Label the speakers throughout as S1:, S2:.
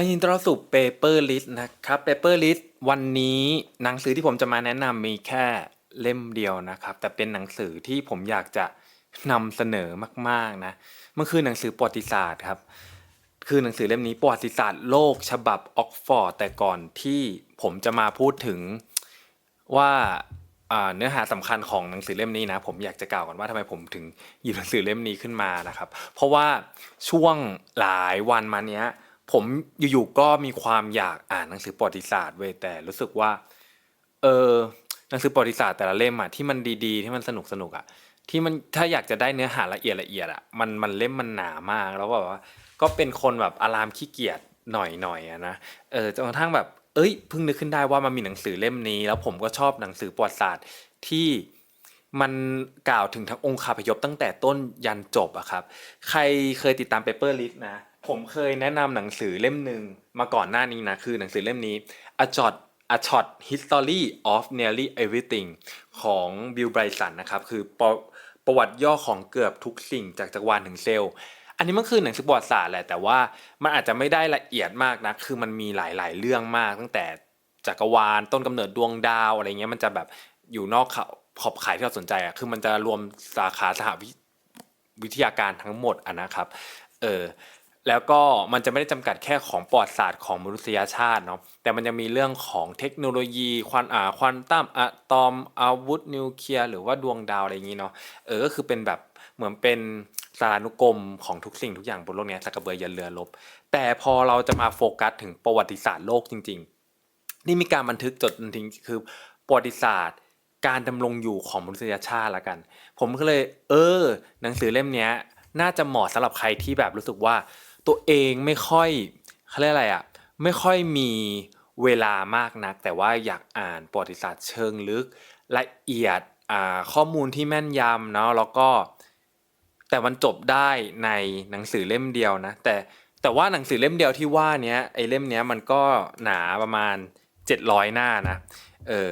S1: อันนี้ต้อนรับสู่ Paper List นะครับ Paper List วันนี้หนังสือที่ผมจะมาแนะนำมีแค่เล่มเดียวนะครับ แต่เป็นหนังสือที่ผมอยากจะนำเสนอมากๆนะมันคือหนังสือประวัติศาสตร์ครับ คือหนังสือเล่มนี้ประวัติศาสตร์โลกฉบับออกฟอร์ดแต่ก่อนที่ผมจะมาพูดถึงว่าเนื้อหาสำคัญของหนังสือเล่มนี้นะ ผมอยากจะกล่าวก่อนว่าทำไมผมถึงหยิบหนังสือเล่มนี้ขึ้นมานะครับ เพราะว่าช่วงหลายวันมาเนี้ย ผมอยู่ๆก็มีความอยากอ่านหนังสือประวัติศาสตร์เว้ยแต่รู้สึกว่าเออหนังสือประวัติศาสตร์แต่ละเล่มอะที่มันดีๆที่มันสนุกสนุกอะที่มันถ้าอยากจะได้เนื้อหาละเอียดละเอียดอะมันมันเล่มมันหนามากแล้วแบบว่าก็เป็นคนแบบอารามขี้เกียจหน่อยๆอะนะเออจนกระทั่งแบบเอ้ยเพิ่งนึกขึ้นได้ว่ามันมีหนังสือเล่มนี้ แล้วผมก็ชอบหนังสือประวัติศาสตร์ที่มันกล่าวถึงทั้งองค์คาพยพตั้งแต่ต้นยันจบอะครับ ใครเคยติดตาม Paper List นะ ผมเคยแนะนำหนังสือเล่มหนึ่งมาก่อนหน้านี้นะ คือหนังสือเล่มนี้ A Short A Shot History of Nearly Everything ของ Bill Bryson นะครับ คือประประวัติย่อของเกือบทุกสิ่งจากจักรวาลถึงเซลล์ อันนี้มันคือหนังสือประวัติศาสตร์แหละ แต่ว่ามันอาจจะไม่ได้ละเอียดมากนะ คือมันมีหลาย ๆ เรื่องมาก ตั้งแต่จักรวาลต้นกำเนิดดวงดาวอะไรเงี้ย มันจะแบบอยู่นอกขอบขอบขายที่เราสนใจอะคือมันจะรวมสาขาสหวิวิทยาการทั้งหมดอะนะครับ เออ แล้วก็มันจะไม่ได้จำกัดแค่ของประวัติศาสตร์ของมนุษยชาติเนาะแต่มันจะมีเรื่องของเทคโนโลยีควอนอ่าควอนตัมอะตอมอาวุธนิวเคลียร์หรือว่าดวงดาวอะไรอย่างนี้เนาะเออก็คือเป็นแบบเหมือนเป็นสารานุกรมของทุกสิ่งทุกอย่างบนโลกนี้สักกระเบือยันเรือลบ แต่พอเราจะมาโฟกัสถึงประวัติศาสตร์โลกจริง ๆ นี่มีการบันทึกจดทิ้งคือประวัติศาสตร์ การดำรงอยู่ของมนุษยชาติละกัน ผมก็เลย เออ หนังสือเล่มนี้น่าจะเหมาะสำหรับใครที่แบบรู้สึกว่า ตัวเองไม่ค่อยเขาเรียกอะไรอะไม่ค่อยมีเวลามากนัก แต่ว่าอยากอ่านประวัติศาสตร์เชิงลึกละเอียดอ่าข้อมูลที่แม่นยำเนาะแล้วก็ แต่มันจบได้ในหนังสือเล่มเดียวนะ แต่แต่ว่าหนังสือเล่มเดียวที่ว่าเนี้ยไอ้เล่มเนี้ยมันก็หนาประมาณ 700 หน้านะเออ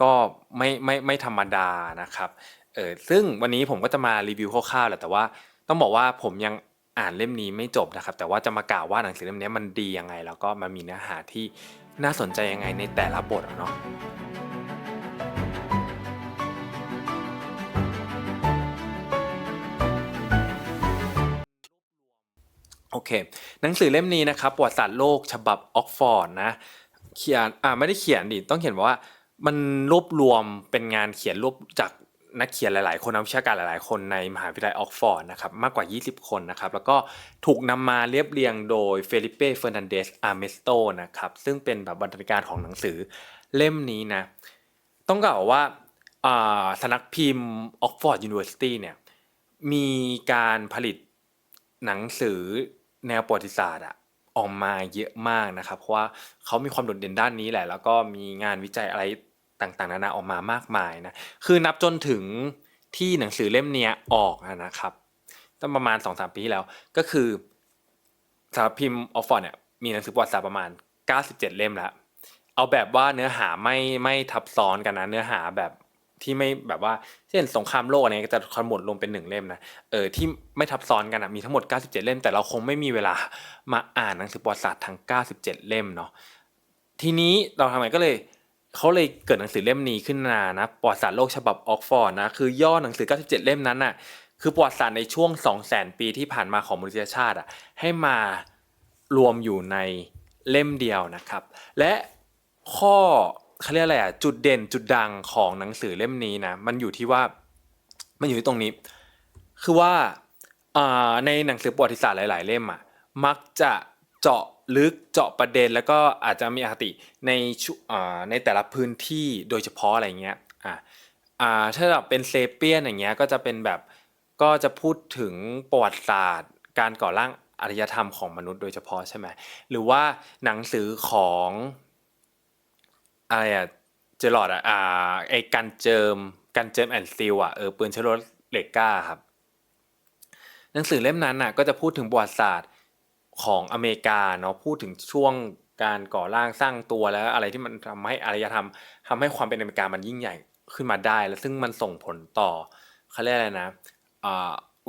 S1: ก็ไม่ไม่ไม่ธรรมดานะครับเออซึ่งวันนี้ผมก็จะมารีวิวคร่าวๆแหละแต่ว่าต้องบอกว่าผมยัง อ่านเล่มนี้ไม่จบนะครับ แต่ว่าจะมากล่าวว่าหนังสือเล่มนี้มันดียังไง แล้วก็มันมีเนื้อหาที่น่าสนใจยังไงในแต่ละบทเนาะโอเค หนังสือเล่มนี้นะครับประวัติศาสตร์โลกฉบับออกฟอร์ดนะ เขียน อ่า ไม่ได้เขียนดิ ต้องเขียนว่า มันรวบรวมเป็นงานเขียนรวบจาก นักเขียนหลายๆ คนนักวิชาการหลาย ๆ คนในมหาวิทยาลัยออกฟอร์ดนะครับมากกว่า 20 คนนะครับแล้วก็ถูกนำมาเรียบเรียงโดยเฟลิเป้เฟอร์นันเดสอาร์เมสโตนะครับซึ่งเป็นแบบบรรณาธิการของหนังสือเล่มนี้นะต้องกล่าวว่าสนักพิมพ์ออกฟอร์ดยูนิเวอร์ซิตี้เนี่ยมีการผลิตหนังสือแนวประวัติศาสตร์อะออกมาเยอะมากนะครับ เพราะว่าเขามีความโดดเด่นด้านนี้แหละ แล้วก็มีงานวิจัยอะไร ต่างๆ นานาออกมามากมายนะคือนับจนถึงที่หนังสือเล่มเนี้ยออกนะครับตั้งประมาณ2-3ปีที่แล้วก็คือสำนักพิมพ์ออฟฟอร์ดเนี่ยมีหนังสือประวัติศาสตร์ประมาณ 97 เล่มแล้วเอาแบบว่าเนื้อหาไม่ไม่ทับซ้อนกันนะเนื้อหาแบบที่ไม่แบบว่าเช่นสงครามโลกอะไรเงี้ยก็จะขมวดลงเป็นหนึ่งเล่มนะเออที่ไม่ทับซ้อนกันอะมีทั้งหมด 97 เล่ม แต่เราคงไม่มีเวลามาอ่านหนังสือประวัติศาสตร์ทั้ง 97 เล่มเนาะทีนี้เราทำไงก็เลย เขาเลยเกิดหนังสือเล่มนี้ขึ้นมานะประวัติศาสตร์โลกฉบับออกฟอร์ดนะคือย่อหนังสือ 97 เล่มนั้นน่ะคือประวัติศาสตร์ในช่วง 200,000 ปีที่ผ่านมาของมนุษยชาติอะให้มารวมอยู่ในเล่มเดียวนะครับ และข้อเขาเรียกอะไรอะจุดเด่นจุดดังของหนังสือเล่มนี้นะมันอยู่ที่ว่ามันอยู่ที่ตรงนี้ คือว่าอ่าในหนังสือประวัติศาสตร์หลาย ๆ เล่มอะมักจะเจาะ ลึกเจาะประเด็นแล้วก็อาจจะมีอคติในชุอ่าในแต่ละพื้นที่โดยเฉพาะอะไรเงี้ยอ่าอ่าถ้าแบบเป็นเซเปียนอย่างเงี้ยก็จะเป็นแบบก็จะพูดถึงประวัติศาสตร์ การก่อร่างอารยธรรมของมนุษย์โดยเฉพาะใช่ไหมหรือว่าหนังสือของอะไรอะเจอรอดอะอ่าไอ้กันเจิมกันเจิมแอนด์ซิลอะเออปืนชื้อรถเหล็กก้าครับหนังสือเล่มนั้นน่ะก็จะพูดถึงประวัติศาสตร์ ของอเมริกาเนาะพูดถึงช่วงการก่อร่างสร้างตัวแล้วอะไรที่มันทำให้อารยธรรมทำให้ความเป็นอเมริกามันยิ่งใหญ่ขึ้นมาได้ แล้วซึ่งมันส่งผลต่อเขาเรียกอะไรนะ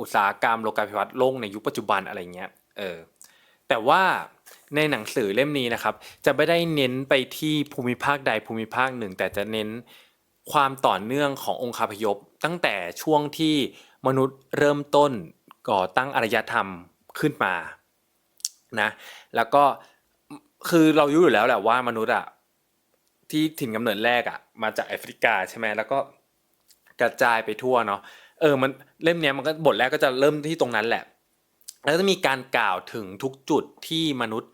S1: อุตสาหกรรมโลกาภิวัตน์โลกในยุคปัจจุบันอะไรเงี้ยเออแต่ว่าในหนังสือเล่มนี้นะครับ จะไม่ได้เน้นไปที่ภูมิภาคใดภูมิภาคหนึ่ง แต่จะเน้นความต่อเนื่องขององค์คาพยพ ตั้งแต่ช่วงที่มนุษย์เริ่มต้นก่อตั้งอารยธรรมขึ้นมา นะแล้วก็คือเรารู้อยู่แล้วแหละว่ามนุษย์อะที่ถิ่นกำเนิดแรกอะมาจากแอฟริกาใช่ไหมแล้วก็กระจายไปทั่วเนาะเออมันเล่มเนี้ยมันก็บทแรกก็จะเริ่มที่ตรงนั้นแหละ แล้วจะมีการกล่าวถึงทุกจุดที่มนุษย์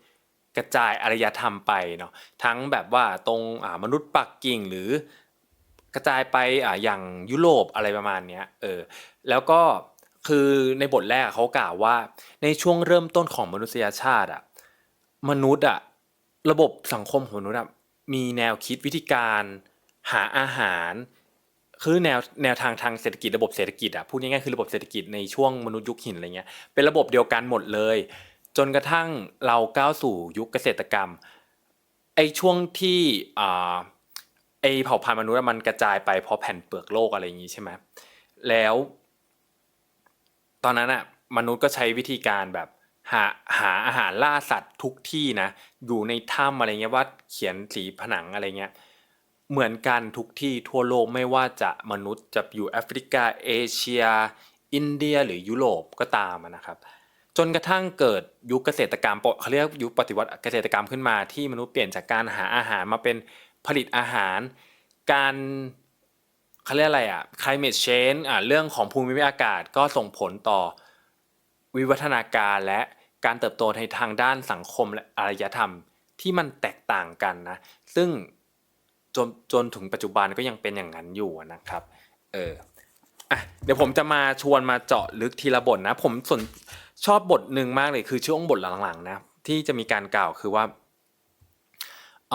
S1: กระจายอารยธรรมไปเนาะทั้งแบบว่าตรงอ่ามนุษย์ปักกิ่งหรือกระจายไปอ่าอย่างยุโรปอะไรประมาณเนี้ยเออแล้วก็ คือในบทแรกเขากล่าวว่า ในช่วงเริ่มต้นของมนุษยชาติอะมนุษย์อะระบบสังคมของมนุษย์อะมีแนวคิดวิธีการหาอาหาร คือแนวแนวทางทางเศรษฐกิจระบบเศรษฐกิจอะพูดง่ายๆคือระบบเศรษฐกิจในช่วงมนุษย์ยุคหินอะไรเงี้ยเป็นระบบเดียวกันหมดเลย จนกระทั่งเราก้าวสู่ยุคเกษตรกรรมไอช่วงที่อ่าไอเผ่าพันธุ์มนุษย์มันกระจายไปเพราะแผ่นเปลือกโลกอะไรอย่างงี้ใช่ไหมแล้ว ตอนนั้นอะมนุษย์ก็ใช้วิธีการแบบหาหาอาหารล่าสัตว์ทุกที่นะ อยู่ในถ้ำอะไรเงี้ยว่าเขียนสีผนังอะไรเงี้ยเหมือนกันทุกที่ทั่วโลกไม่ว่าจะมนุษย์จะอยู่แอฟริกาเอเชีย อินเดียหรือยุโรปก็ตามนะครับ จนกระทั่งเกิดยุคเกษตรกรรมเขาเรียกยุคปฏิวัติเกษตรกรรมขึ้นมาที่มนุษย์เปลี่ยนจากการหาอาหารมาเป็นผลิตอาหาร การ เขาเรียกอะไรอะ climate change อะเรื่องของภูมิอากาศก็ส่งผลต่อวิวัฒนาการและการเติบโตในทางด้านสังคมและอารยธรรมที่มันแตกต่างกันนะ ซึ่งจนจนถึงปัจจุบันก็ยังเป็นอย่างนั้นอยู่นะครับ เอออะเดี๋ยวผมจะมาชวนมาเจาะลึกทีละบทนะ ผมสนชอบบทหนึ่งมากเลยคือช่วงบทหลังๆนะที่จะมีการกล่าวคือว่า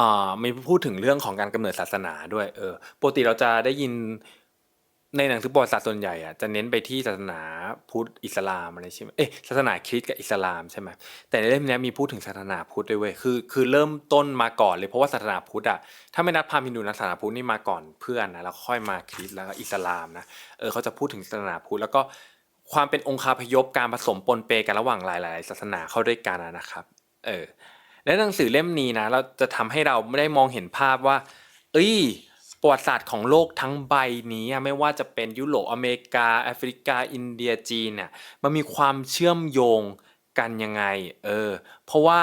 S1: อ่ามีพูดถึงเรื่องของการกำเนิดศาสนาด้วยเออปกติเราจะได้ยินในหนังสือประวัติศาสตร์ส่วนใหญ่อะจะเน้นไปที่ศาสนาพุทธอิสลามอะไรใช่ไหมเอ๊ะศาสนาคริสต์กับอิสลามใช่ไหมแต่ในเล่มนี้มีพูดถึงศาสนาพุทธด้วยเว้ยคือคือเริ่มต้นมาก่อนเลยเพราะว่าศาสนาพุทธอะถ้าไม่นับพราหมณ์ฮินดูนะศาสนาพุทธนี่มาก่อนเพื่อนนะแล้วค่อยมาคริสต์แล้วก็อิสลามนะเออเขาจะพูดถึงศาสนาพุทธแล้วก็ความเป็นองคาพยพการผสมปนเปกันระหว่างหลาย ๆ ศาสนาเข้าด้วยกันนะครับ เออ และหนังสือเล่มนี้นะเราจะทำให้เราไม่ได้มองเห็นภาพว่า เอ้ยประวัติศาสตร์ของโลกทั้งใบนี้ไม่ว่าจะเป็นยุโรปอเมริกา แอฟริกา อินเดียจีนเนี่ยมันมีความเชื่อมโยงกันยังไงเออเพราะว่า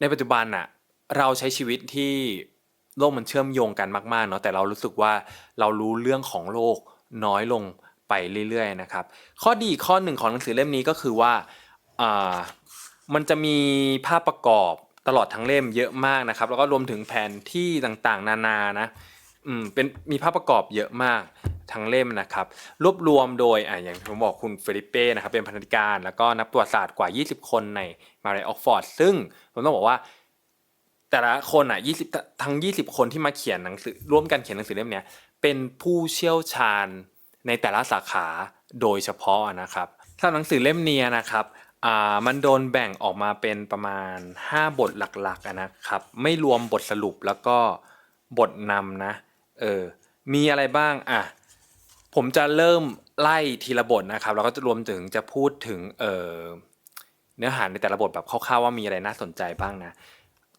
S1: ในปัจจุบันอะเราใช้ชีวิตที่โลกมันเชื่อมโยงกันมากๆเนาะแต่เรารู้สึกว่าเรารู้เรื่องของโลกน้อยลงไปเรื่อยๆนะครับ ข้อดีข้อหนึ่งของหนังสือเล่มนี้ก็คือว่าอ่ามันจะมีภาพประกอบ ตลอดทั้งเล่มเยอะมากนะครับ แล้วก็รวมถึงแผนที่ต่างๆ นานานะอืมเป็นมีภาพประกอบเยอะมากทั้งเล่มนะครับ รวบรวมโดยอ่าอย่างผมบอกคุณเฟลิเป้นะครับเป็นพันธิการ แล้วก็นักประวัติศาสตร์กว่า 20 คนในมหาวิทยาลัยออกฟอร์ดซึ่งผมต้องบอกว่า แต่ละคนอะ20 ทั้ง 20 คนที่มาเขียนหนังสือร่วมกันเขียนหนังสือเล่มเนี้ยเป็นผู้เชี่ยวชาญในแต่ละสาขาโดยเฉพาะนะครับสำหรับหนังสือเล่มนี้นะครับ อ่ามันโดนแบ่งออกมาเป็นประมาณ 5 บทหลักๆนะครับ ไม่รวมบทสรุปแล้วก็บทนำนะ เออ มีอะไรบ้าง อะ ผมจะเริ่มไล่ทีละบทนะครับ แล้วก็จะรวมถึงจะพูดถึง เออเนื้อหาในแต่ละบทแบบคร่าวๆว่ามีอะไรน่าสนใจบ้างนะ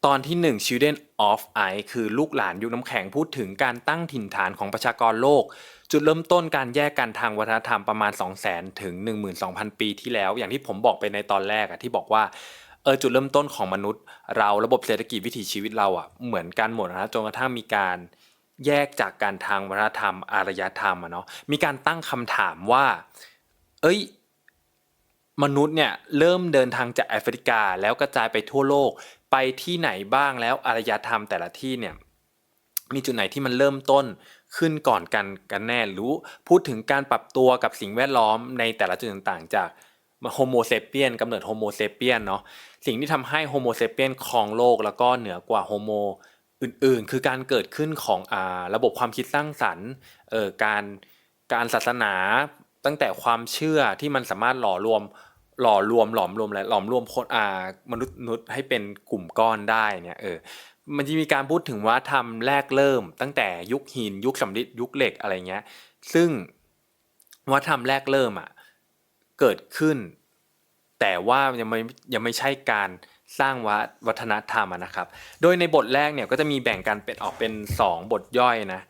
S1: ตอนที่ 1 Children of Ice คือลูกหลานยุคน้ำแข็งพูดถึงการตั้งถิ่นฐานของประชากรโลก จุดเริ่มต้นการแยกกันทางวัฒนธรรมประมาณ 200,000 ถึง 12,000 ปีที่แล้ว อย่างที่ผมบอกไปในตอนแรกอะที่บอกว่าเออจุดเริ่มต้นของมนุษย์ เราระบบเศรษฐกิจวิถีชีวิตเราอะเหมือนกันหมดนะจนกระทั่งมีการแยกจากการทางวัฒนธรรม อารยธรรมอะเนาะมีการตั้งคำถามว่า เอ้ยมนุษย์เนี่ยเริ่มเดินทางจากแอฟริกาแล้วกระจายไปทั่วโลกไปที่ไหนบ้างแล้วอารยธรรมแต่ละที่เนี่ยมีจุดไหนที่มันเริ่มต้น ขึ้นก่อนกันกันแน่รู้ พูดถึงการปรับตัวกับสิ่งแวดล้อมในแต่ละจุดต่างๆ จากโฮโมเซเปียนกำเนิดโฮโมเซเปียนเนาะสิ่งที่ทำให้โฮโมเซเปียนครองโลกแล้วก็เหนือกว่าโฮโมอื่นๆ คือการเกิดขึ้นของอ่าระบบความคิดสร้างสรรค์เอ่อการการศาสนาตั้งแต่ความเชื่อที่มันสามารถหล่อรวมหล่อรวมหลอมรวมอะหลอมรวมคนอ่ามนุษย์มนุษย์ให้เป็นกลุ่มก้อนได้เนี่ยเออ มันจะมีการพูดถึงว่าทำแรกเริ่ม ตั้งแต่ยุคหินยุคสำริดยุคเหล็กอะไรเงี้ย ซึ่งวัฒนธรรมแรกเริ่มอะเกิดขึ้น แต่ว่ายังไม่ยังไม่ใช่การสร้างวัฒวัฒนธรรมนะครับ โดยในบทแรกเนี่ยก็จะมีแบ่งกันเป็นออกเป็น 2 บทย่อยนะ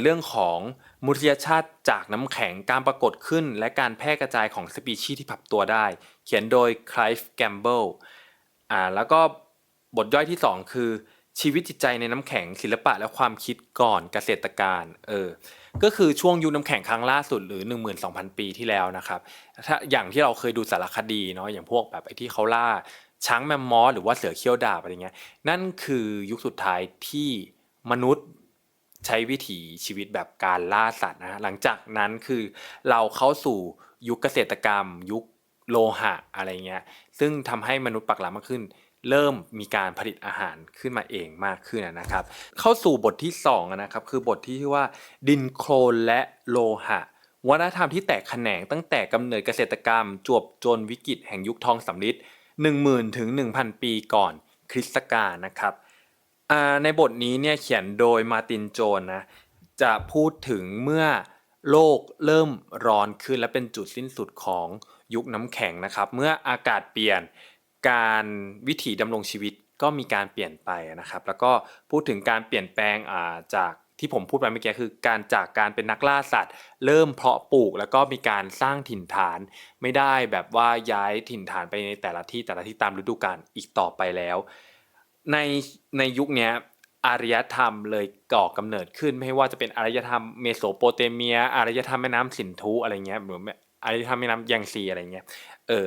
S1: เรื่องของมนุษยชาติจากน้ำแข็งการปรากฏขึ้น และการแพร่กระจายของสปีชีส์ที่ปรับตัวได้ เขียนโดยไคลฟ์แกมเบิลอ่าแล้วก็ บทย่อยที่ 2 คือชีวิตจิตใจในน้ำแข็งศิลปะและความคิดก่อนเกษตรการเออก็คือช่วงยุคน้ำแข็งครั้งล่าสุดหรือ 12,000 ปีที่แล้วนะครับถ้าอย่างที่เราเคยดูสารคดีเนาะอย่างพวกแบบไอ้ที่เขาล่าช้างแมมมอสหรือว่าเสือเขี้ยวดาบอะไรเงี้ยนั่นคือยุคสุดท้ายที่มนุษย์ใช้วิถีชีวิตแบบการล่าสัตว์นะฮะหลังจากนั้นคือเราเข้าสู่ยุคเกษตรกรรม ยุคโลหะอะไรเงี้ยซึ่งทำให้มนุษย์ปักหลักมากขึ้น เริ่มมีการผลิตอาหารขึ้นมาเองมากขึ้นนะครับ เข้าสู่บทที่สองนะครับคือบทที่ชื่อว่า ดินโคลนและโลหะวัฒนธรรมที่แตกแขนงตั้งแต่กำเนิดเกษตรกรรม จวบจนวิกฤตแห่งยุคทองสำริด10,000ถึง1,000 ปีก่อนคริสตกาลนะครับในบทนี้เนี่ยเขียนโดยมาตินโจนนะจะพูดถึงเมื่อโลกเริ่มร้อนขึ้นและเป็นจุดสิ้นสุดของยุคน้ำแข็งนะครับ เมื่ออากาศเปลี่ยน การวิถีดำรงชีวิตก็มีการเปลี่ยนไปนะครับ แล้วก็พูดถึงการเปลี่ยนแปลงจากที่ผมพูดไปเมื่อกี้คือการจากการเป็นนักล่าสัตว์ เริ่มเพาะปลูกแล้วก็มีการสร้างถิ่นฐาน ไม่ได้แบบว่าย้ายถิ่นฐานไปในแต่ละที่แต่ละที่ตามฤดูกาลอีกต่อไปแล้ว ในในยุคนี้อารยธรรมเลยก่อกำเนิดขึ้นไม่ว่าจะเป็นอารยธรรมเมโสโปเตเมียอารยธรรมแม่น้ำสินธุอะไรเงี้ยหรืออารยธรรมแม่น้ำยังซีอะไรเงี้ยเออ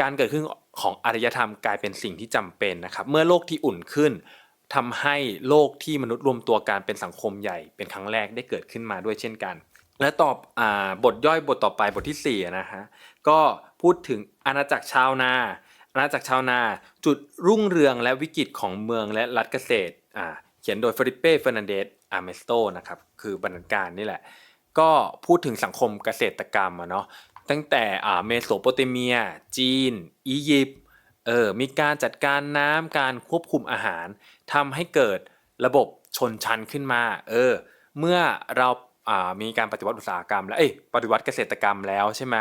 S1: การเกิดขึ้นของอารยธรรมกลายเป็นสิ่งที่จำเป็นนะครับ เมื่อโลกที่อุ่นขึ้นทำให้โลกที่มนุษย์รวมตัวกันเป็นสังคมใหญ่เป็นครั้งแรกได้เกิดขึ้นมาด้วยเช่นกัน และตอบอบทย่อยบทต่อไปบทที่4นะฮะก็พูดถึงอาณาจักรชาวนาอาณาจักรชาวนา จุดรุ่งเรืองและวิกฤตของเมืองและรัฐเกษตรอ่าเขียนโดยฟริเป้เฟอร์นันเดสอาร์เมสโตนะครับคือบรรณาการนี่แหละก็พูดถึงสังคมเกษตรกรรมอะเนาะ ตั้งแต่อ่าเมโสโปเตเมีย จีน อียิปต์เออมีการจัดการน้ำการควบคุมอาหารทำให้เกิดระบบชนชั้นขึ้นมาเออเมื่อเราอ่ามีการปฏิวัติอุตสาหกรรม แล้วเอ้ยปฏิวัติเกษตรกรรมแล้วใช่ไหม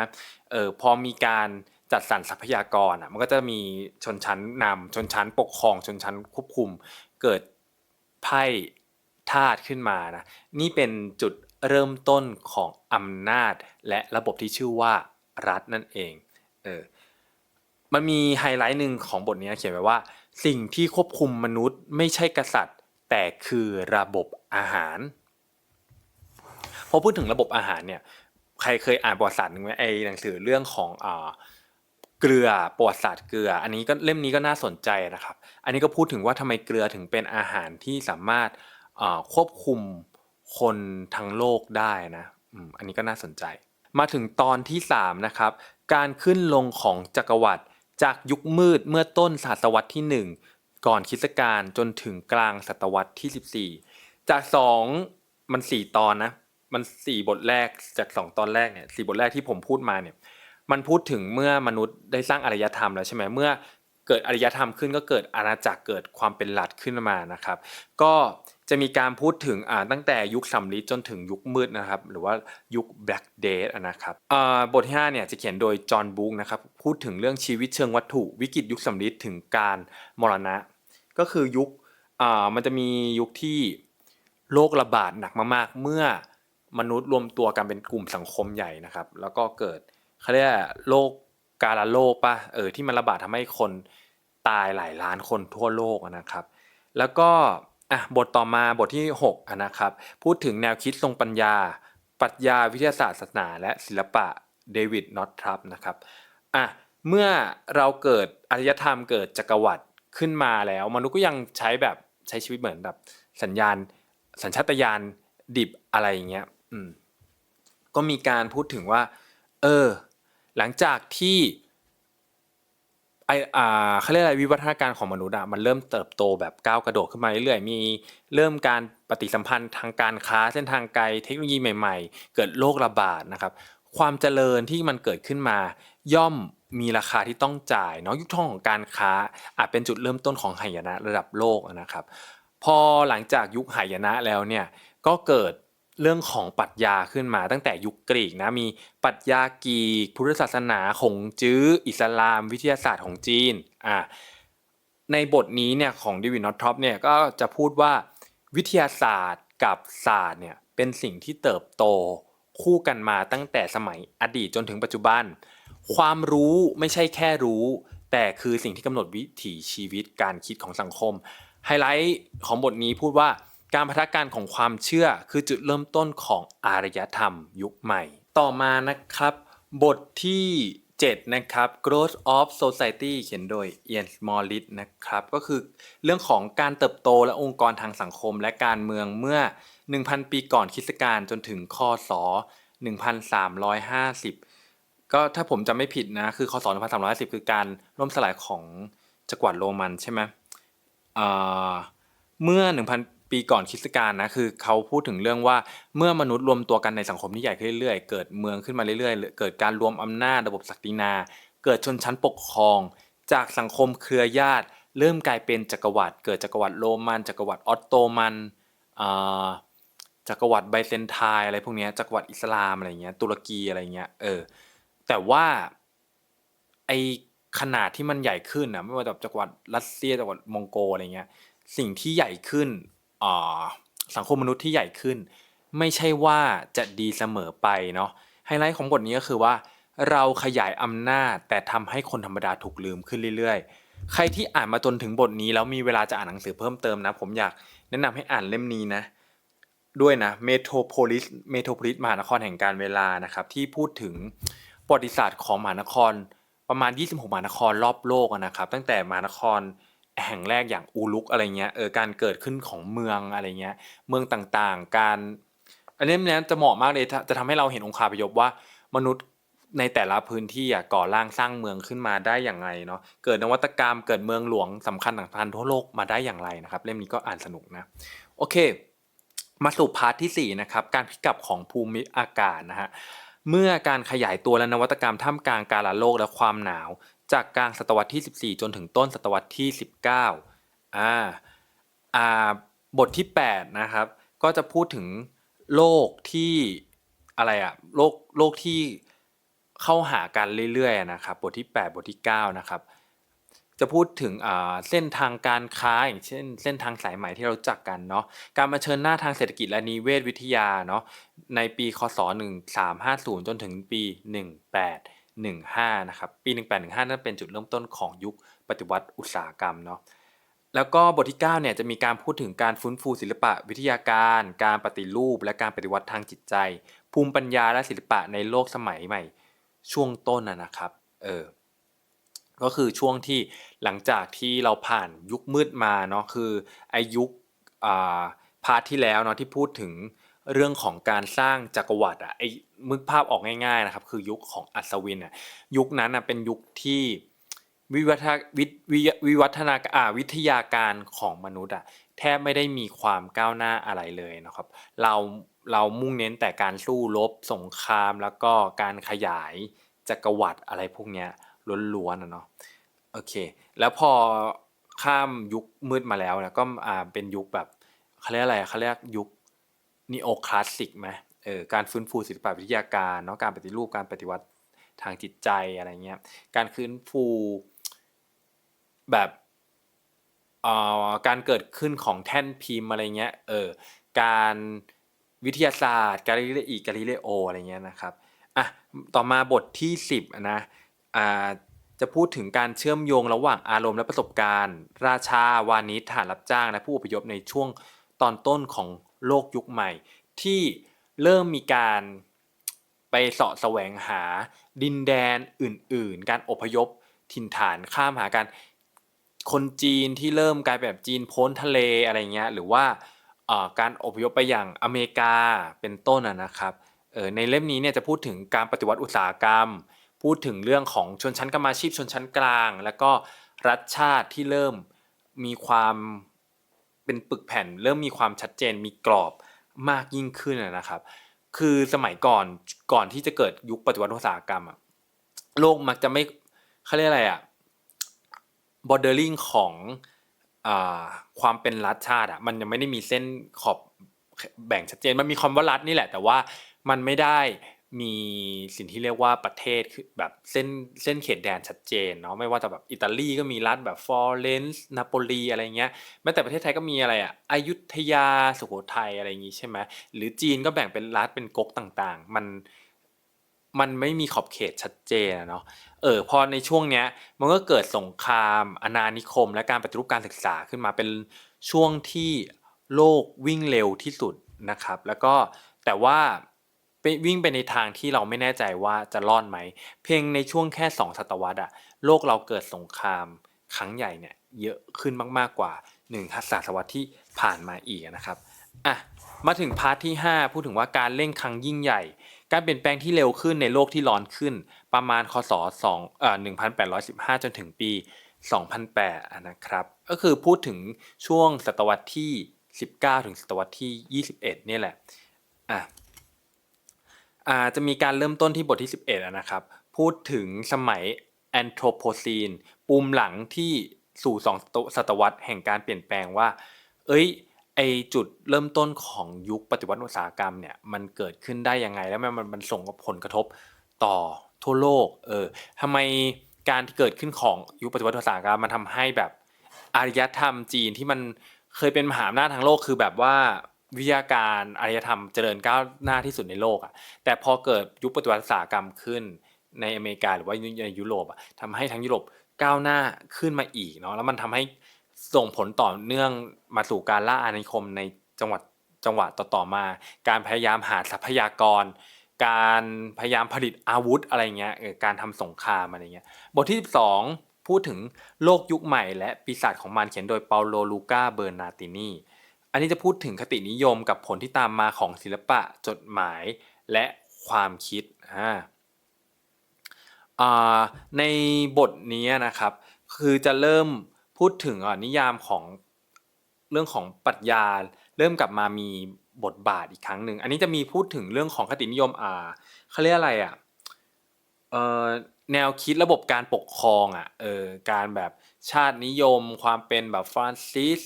S1: เออพอมีการจัดสรรทรัพยากรอะมันก็จะมีชนชั้นนำชนชั้นปกครองชนชั้นควบคุม เกิดไพ่ทาสขึ้นมานะนี่เป็นจุด เริ่มต้นของอำนาจ และระบบที่ชื่อว่ารัฐนั่นเองเออมันมีไฮไลท์หนึ่งของบทนี้เขียนไว้ว่า สิ่งที่ควบคุมมนุษย์ไม่ใช่กษัตริย์ แต่คือระบบอาหารพอพูดถึงระบบอาหารเนี่ยใครเคยอ่านประวัติศาสตร์หนึ่งไหมไอหนังสือเรื่องของอ่าเกลือประวัติศาสตร์เกลือ อันนี้ก็เล่มนี้ก็น่าสนใจนะครับ อันนี้ก็พูดถึงว่าทำไมเกลือถึงเป็นอาหารที่สามารถควบคุม คนทั้งโลกได้นะอันนี้ก็น่าสนใจ มาถึงตอนที่ 3 นะครับ การขึ้นลงของจักรวรรดิจากยุคมืดเมื่อต้นศตวรรษที่ 1 ก่อนคริสตกาลจนถึงกลางศตวรรษที่ 14 จาก 2 มัน 4 ตอนนะมัน 4 บทแรกจาก 2 ตอนแรกเนี่ยสบทแรกที่ผมพูดมาเนี่ยมันพูดถึงเมื่อมนุษย์ได้สร้างอารยธรรมแล้วใช่ไหมเมื่อเกิดอารยธรรมขึ้นก็เกิดอาณาจักรเกิดความเป็นรัฐขึ้นมานะครับ ก็ จะมีการพูดถึงอ่าตั้งแต่ยุคสำริดจนถึงยุคมืดนะครับ หรือว่ายุค Black Death นะครับบทที่5เนี่ยจะเขียนโดยจอห์นบุ๊กนะครับพูดถึงเรื่องชีวิตเชิงวัตถุวิกฤตยุคสำริดถึงการมรณะ ก็คือยุคอ่ามันจะมียุคที่โรคระบาดหนักมากๆ เมื่อมนุษย์รวมตัวกันเป็นกลุ่มสังคมใหญ่นะครับ แล้วก็เกิดเขาเรียกโรคกาฬโรคปะเออที่มันระบาดทำให้คนตายหลายล้านคนทั่วโลกนะครับ แล้วก็ อะบทต่อมาบทที่6ะนะครับ พูดถึงแนวคิดทรงปัญญา ปรัชญาวิทยาศาสตร์ศาสนาและศิลปะเดวิดนอตทรัพนะครับอะเมื่อเราเกิดอารยธรรมเกิดจักรวรรดิขึ้นมาแล้ว มนุษย์ก็ยังใช้แบบใช้ชีวิตเหมือนแบบสัญญาณ สัญชาตญาณดิบอะไรอย่างเงี้ยอืมก็มีการพูดถึงว่า เออ หลังจากที่ ไออ่าเขาเรียกอะไรวิวัฒนาการของมนุษย์อะมันเริ่มเติบโตแบบก้าวกระโดดขึ้นมาเรื่อยๆ มีเริ่มการปฏิสัมพันธ์ทางการค้าเส้นทางไกลเทคโนโลยีใหม่ ๆ เกิดโรคระบาดนะครับ ความเจริญที่มันเกิดขึ้นมา ย่อมมีราคาที่ต้องจ่ายเนาะยุคทองของการค้าอาจเป็นจุดเริ่มต้นของหายนะระดับโลกนะครับ พอหลังจากยุคหายนะแล้วเนี่ยก็เกิด เรื่องของปรัชญาขึ้นมาตั้งแต่ยุคกรีกนะมีปรัชญากรีกพุทธศาสนาของจื้ออิสลาม วิทยาศาสตร์ของจีนอ่าในบทนี้เนี่ยของเดวิดนอตทรอปเนี่ยก็จะพูดว่าวิทยาศาสตร์กับศาสตร์เนี่ยเป็นสิ่งที่เติบโตคู่กันมาตั้งแต่สมัยอดีตจนถึงปัจจุบัน ความรู้ไม่ใช่แค่รู้ แต่คือสิ่งที่กำหนดวิถีชีวิตการคิดของสังคม ไฮไลท์ของบทนี้พูดว่า การพัฒนาการของความเชื่อคือจุดเริ่มต้นของอารยธรรมยุคใหม่ ต่อมานะครับ บทที่ 7 นะครับ Growth of Society เขียนโดย Ian Smollit นะครับ ก็คือเรื่องของการเติบโตและองค์กรทางสังคมและการเมืองเมื่อ 1,000 ปีก่อนคริสตกาลจนถึงคศ1350 ก็ถ้าผมจำไม่ผิดนะ คือคศ1350 คือการล่มสลายของจักรวรรดิโรมันใช่ไหมเอ่อเมื่อ 1,000 ปีก่อนคริสตกาลนะคือเขาพูดถึงเรื่องว่าเมื่อมนุษย์รวมตัวกันในสังคมที่ใหญ่ขึ้นเรื่อยๆ เกิดเมืองขึ้นมาเรื่อยๆ เกิดการรวมอำนาจระบบศักดินา เกิดชนชั้นปกครอง จากสังคมเครือญาติ เริ่มกลายเป็นจักรวรรดิเกิดจักรวรรดิโรมันจักรวรรดิออตโตมันจักรวรรดิไบเซนไทน์อะไรพวกนี้จักรวรรดิอิสลามอะไรเงี้ยตุรกีอะไรเงี้ยเออแต่ว่าไอขนาดที่มันใหญ่ขึ้นนะไม่ว่าจะจักรวรรดิรัสเซียจักรวรรดิมองโกอะไรเงี้ยสิ่งที่ใหญ่ขึ้น สังคมมนุษย์ที่ใหญ่ขึ้น ไม่ใช่ว่าจะดีเสมอไปเนาะไฮไลท์ของบทนี้ก็คือว่า เราขยายอำนาจแต่ทำให้คนธรรมดาถูกลืมขึ้นเรื่อยๆ ใครที่อ่านมาจนถึงบทนี้แล้วมีเวลาจะอ่านหนังสือเพิ่มเติมนะ ผมอยากแนะนำให้อ่านเล่มนี้นะ ด้วยนะ Metropolis Metropolis มหานครแห่งการเวลานะครับที่พูดถึงประวัติศาสตร์ของมหานครประมาณ 26มหานครรอบโลกนะครับ ตั้งแต่มหานคร แห่งแรกอย่างอูลุกอะไรเงี้ยเออการเกิดขึ้นของเมืองอะไรเงี้ยเมืองต่างๆ การอันนี้เนี่ยจะเหมาะมากเลยจะจะทำให้เราเห็นองค์คาพยพว่ามนุษย์ในแต่ละพื้นที่อะก่อร่างสร้างเมืองขึ้นมาได้อย่างไรเนาะเกิดนวัตกรรมเกิดเมืองหลวงสำคัญต่างๆทั่วโลกมาได้อย่างไรนะครับ เล่มนี้ก็อ่านสนุกนะโอเค มาสู่พาร์ทที่4นะครับการพลิกกลับของภูมิอากาศนะฮะเมื่อการขยายตัวและนวัตกรรมท่ามกลางการละโลกและความหนาว จากกลางศตวรรษที่ 14 จนถึงต้นศตวรรษที่ 19อ่าอ่าบทที่ 8 นะครับ ก็จะพูดถึงโลกที่อะไรอะโลกโลกที่เข้าหากันเรื่อยๆนะครับ บทที่ 8 บทที่ 9 นะครับ จะพูดถึงอ่าเส้นทางการค้าอย่างเช่น เส้นทางสายไหมที่เราจักกันเนาะการมาเชิญหน้าทางเศรษฐกิจและนิเวศวิทยาเนาะในปีคศ 1350 จนถึงปี 18 1815นะครับปี 1815 นั่นเป็นจุดเริ่มต้นของยุคปฏิวัติอุตสาหกรรมเนาะแล้วก็บทที่9เนี่ยจะมีการพูดถึงการฟื้นฟูศิลปะวิทยาการ การปฏิรูป และการปฏิวัติทางจิตใจ ภูมิปัญญาและศิลปะในโลกสมัยใหม่ ช่วงต้นนะครับเออก็คือช่วงที่หลังจากที่เราผ่านยุคมืดมาเนาะคือไอายุคพาร์ทที่แล้วเนาะที่พูดถึง เรื่องของการสร้างจักรวรรดิอะไอ้มึกภาพออกง่ายๆนะครับ คือยุคของอัศวินอะยุคนั้นอะเป็นยุคที่วิวัฒนาวิวิวิวัฒนาอ่าวิทยาการของมนุษย์อะแทบไม่ได้มีความก้าวหน้าอะไรเลยนะครับ เราเรามุ่งเน้นแต่การสู้รบสงครามแล้วก็การขยายจักรวรรดิอะไรพวกเนี้ยล้วนๆนะเนาะโอเค แล้วพอข้ามยุคมืดมาแล้วนะก็อ่าเป็นยุคแบบเขาเรียกอะไรเขาเรียกยุค นีโอคลาสสิกไหมเออการฟื้นฟูศิลปวิทยาการเนาะการปฏิรูปการปฏิวัติทางจิตใจอะไรเงี้ยการฟื้นฟูแบบเอ่อการเกิดขึ้นของแท่นพิมพ์อะไรเงี้ยเออการวิทยาศาสตร์กาลิเลอีกาลิเลโออะไรเงี้ยนะครับอะต่อมาบทที่ 10นะอ่าจะพูดถึงการเชื่อมโยงระหว่างอารมณ์และประสบการณ์ ราชาวานิชทหารรับจ้างและผู้อพยพในช่วงตอนต้นของ โลกยุคใหม่ ที่เริ่มมีการไปเสาะแสวงหาดินแดนอื่น ๆ การอพยพถิ่นฐานข้ามหากัน คนจีนที่เริ่มกลายเป็นแบบจีนพ้นทะเลอะไรเงี้ยหรือว่าการอพยพไปอย่างอเมริกาเป็นต้นนะครับในเล่มนี้เนี่ยจะพูดถึงการปฏิวัติอุตสาหกรรม พูดถึงเรื่องของชนชั้นกรรมาชีพชนชั้นกลาง แล้วก็รัฐชาติที่เริ่มมีความ เป็นปึกแผ่น เริ่มมีความชัดเจนมีกรอบมากยิ่งขึ้นนะครับ คือสมัยก่อนก่อนที่จะเกิดยุคปฏิวัติอุตสาหกรรมอะโลกมักจะไม่เขาเรียกอะไรอะ bordering ของอความเป็นรัฐชาติอะมันยังไม่ได้มีเส้นขอบแบ่งชัดเจนมันมีคำว่ารัฐนี่แหละ แต่ว่ามันไม่ได้ มีสิ่งที่เรียกว่าประเทศคือแบบเส้นเส้นเขตแดนชัดเจนเนาะไม่ว่าจะแบบอิตาลีก็มีรัฐแบบฟลอเรนซ์นาโปลีอะไรเงี้ยแม้แต่ประเทศไทยก็มีอะไรอะอยุธยาสุโขทัยอะไรอย่างงี้ใช่ไหมหรือจีนก็แบ่งเป็นรัฐเป็นก๊กต่างๆ มันมันไม่มีขอบเขตชัดเจนเนาะเออพอในช่วงเนี้ยมันก็เกิดสงครามอาณานิคม และการปฏิรูปการศึกษาขึ้นมาเป็นช่วงที่โลกวิ่งเร็วที่สุดนะครับ แล้วก็แต่ว่า ไปวิ่งไปในทางที่เราไม่แน่ใจว่าจะรอดไหม เพียงในช่วงแค่ 2 ศตวรรษอะโลกเราเกิดสงครามครั้งใหญ่เนี่ยเยอะขึ้นมากๆกว่า1ศตวรรษที่ผ่านมาอีกนะครับอะมาถึงพาร์ทที่ 5 พูดถึงว่าการเร่งครั้งยิ่งใหญ่ การเปลี่ยนแปลงที่เร็วขึ้นในโลกที่ร้อนขึ้น ประมาณคศ2เอ่อ1815 จนถึงปี 2008นะครับ ก็คือพูดถึงช่วงศตวรรษที่ 19 ถึงศตวรรษที่ 21 เนี่ยแหละอะ อ่าจะมีการเริ่มต้นที่บทที่ 11อะนะครับ พูดถึงสมัยแอนโทรโพซีนปูมหลังที่สู่สองศตวรรษแห่งการเปลี่ยนแปลงว่า เอ้ยไอจุดเริ่มต้นของยุคปฏิวัติอุตสาหกรรมเนี่ยมันเกิดขึ้นได้ยังไง แล้วมันมันมันส่งผลกระทบต่อทั่วโลกเออทำไมการที่เกิดขึ้นของยุคปฏิวัติอุตสาหกรรมมันทำให้แบบอารยธรรมจีนที่มันเคยเป็นมหาอำนาจทางโลกคือแบบว่า วิทยาการอารยธรรมเจริญก้าวหน้าที่สุดในโลกอะแต่พอเกิดยุคปฏิวัติอุตสาหกรรมขึ้นในอเมริกาหรือว่าในยุโรปอะทำให้ทั้งยุโรปก้าวหน้าขึ้นมาอีกเนาะแล้วมันทำให้ส่งผลต่อเนื่องมาสู่การล่าอาณานิคมในจังหวัดจังหวะต่อๆมา การพยายามหาทรัพยากร การพยายามผลิตอาวุธอะไรเงี้ยการทำสงครามอะไรเงี้ยบทที่ 12 พูดถึงโลกยุคใหม่และปีศาจของมันเขียนโดยเปาโลลูกาเบอร์นาตินี อันนี้จะพูดถึงคตินิยมกับผลที่ตามมาของศิลปะ จดหมายและความคิดอ่าในบทนี้นะครับ คือจะเริ่มพูดถึงนิยามของเรื่องของปรัชญาเริ่มกลับมามีบทบาทอีกครั้งหนึ่ง อันนี้จะมีพูดถึงเรื่องของคตินิยมอ่าเขาเรียกอะไรอะเออแนวคิดระบบการปกครองอะเออการแบบชาตินิยม ความเป็นแบบฟรานซิส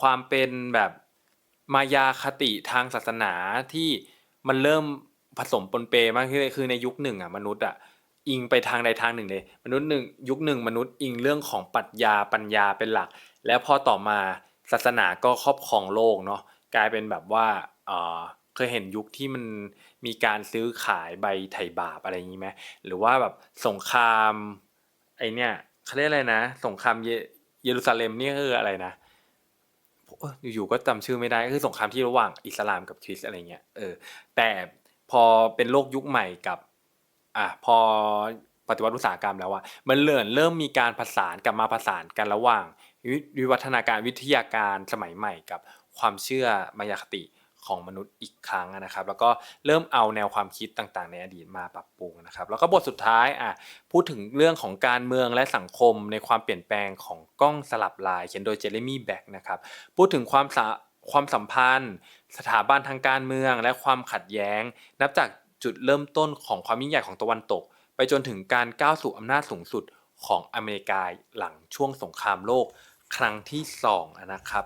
S1: ความเป็นแบบมายาคติทางศาสนาที่มันเริ่มผสมปนเปมากขึ้นคือในยุคหนึ่งอะมนุษย์อะอิงไปทางใดทางหนึ่งเลย มนุษย์หนึ่งยุคหนึ่งมนุษย์อิงเรื่องของปรัชญาปัญญาเป็นหลัก แล้วพอต่อมาศาสนาก็ครอบครองโลกเนาะกลายเป็นแบบว่าเออเคยเห็นยุคที่มันมีการซื้อขายใบไถ่บาปอะไรอย่างนี้ไหมหรือว่าแบบสงครามไอเนี่ยเขาเรียกอะไรนะ สงครามเยเยรูซาเล็มนี่คืออะไรนะ เอออยู่ๆก็จำชื่อไม่ได้คือสงครามที่ระหว่างอิสลามกับคริสอะไรเงี้ยเออแต่พอเป็นโลกยุคใหม่กับอะพอปฏิวัติอุตสาหกรรมแล้วอะมันเริ่มเริ่มมีการผสานกลับมาผสานกันระหว่างวิวิวัฒนาการวิทยาการสมัยใหม่กับความเชื่อมายาคติ ของมนุษย์อีกครั้งนะครับ แล้วก็เริ่มเอาแนวความคิดต่างๆ ในอดีตมาปรับปรุงนะครับ แล้วก็บทสุดท้ายอะพูดถึงเรื่องของการเมืองและสังคมในความเปลี่ยนแปลงของกล้องสลับลาย เขียนโดยเจเรมี่แบ็กนะครับพูดถึงความสความสัมพันธ์ สถาบันทางการเมืองและความขัดแย้ง นับจากจุดเริ่มต้นของความยิ่งใหญ่ของตะวันตก ไปจนถึงการก้าวสู่อำนาจสูงสุดของอเมริกาหลังช่วงสงครามโลกครั้งที่สองนะครับ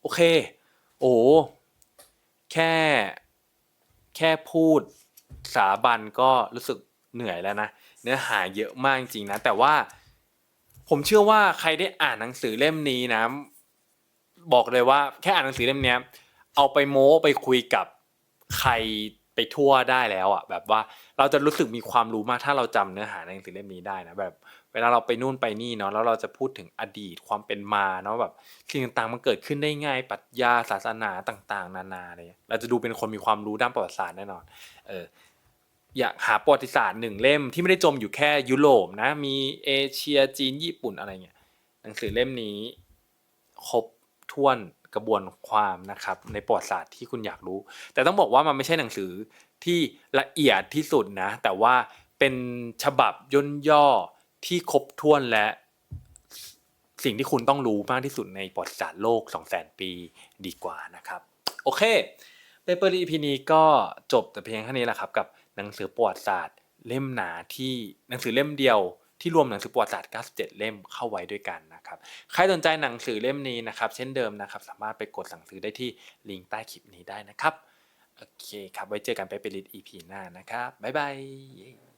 S1: โอเค โอ้ แค่ แค่พูดสาบันก็รู้สึกเหนื่อยแล้วนะ เนื้อหาเยอะมากจริงๆนะ แต่ว่าผมเชื่อว่าใครได้อ่านหนังสือเล่มนี้นะ บอกเลยว่าแค่อ่านหนังสือเล่มนี้เอาไปโม้ไปคุยกับใครไปทั่วได้แล้วอะแบบว่าเราจะรู้สึกมีความรู้มากถ้าเราจำเนื้อหาในหนังสือเล่มนี้ได้นะแบบ เวลาเราไปนู่นไปนี่เนาะแล้วเราจะพูดถึงอดีตความเป็นมาเนาะแบบสิ่งต่างๆมันเกิดขึ้นได้ง่ายปรัชญาศาสนาต่างๆ นานาเลยเราจะดูเป็นคนมีความรู้ด้านประวัติศาสตร์แน่นอนเอออยากหาประวัติศาสตร์หนึ่งเล่มที่ไม่ได้จมอยู่แค่ยุโรปนะมีเอเชียจีนญี่ปุ่นอะไรเงี้ยหนังสือเล่มนี้ครบถ้วนกระบวนความนะครับในประวัติศาสตร์ที่คุณอยากรู้ แต่ต้องบอกว่ามันไม่ใช่หนังสือที่ละเอียดที่สุดนะ แต่ว่าเป็นฉบับย่นย่อ ที่ครบถ้วนและสิ่งที่คุณต้องรู้มากที่สุดในประวัติศาสตร์โลก 2 0 0 0 0 0 ปีดีกว่านะครับ โอเคเปเปอร์อีพีนี้ก็จบแต่เพียงแค่นี้แหละครับ กับหนังสือประวัติศาสตร์เล่มหนาที่หนังสือเล่มเดียวที่รวมหนังสือประวัติศาสตร์ 97 เล่มเข้าไว้ด้วยกันนะครับ ใครสนใจหนังสือเล่มนี้นะครับ เช่นเดิมนะครับ สามารถไปกดสั่งซื้อได้ที่ลิงก์ใต้คลิปนี้ได้นะครับ โอเคครับ ไว้เจอกัน Paper List EP หน้านะครับ บ๊ายบาย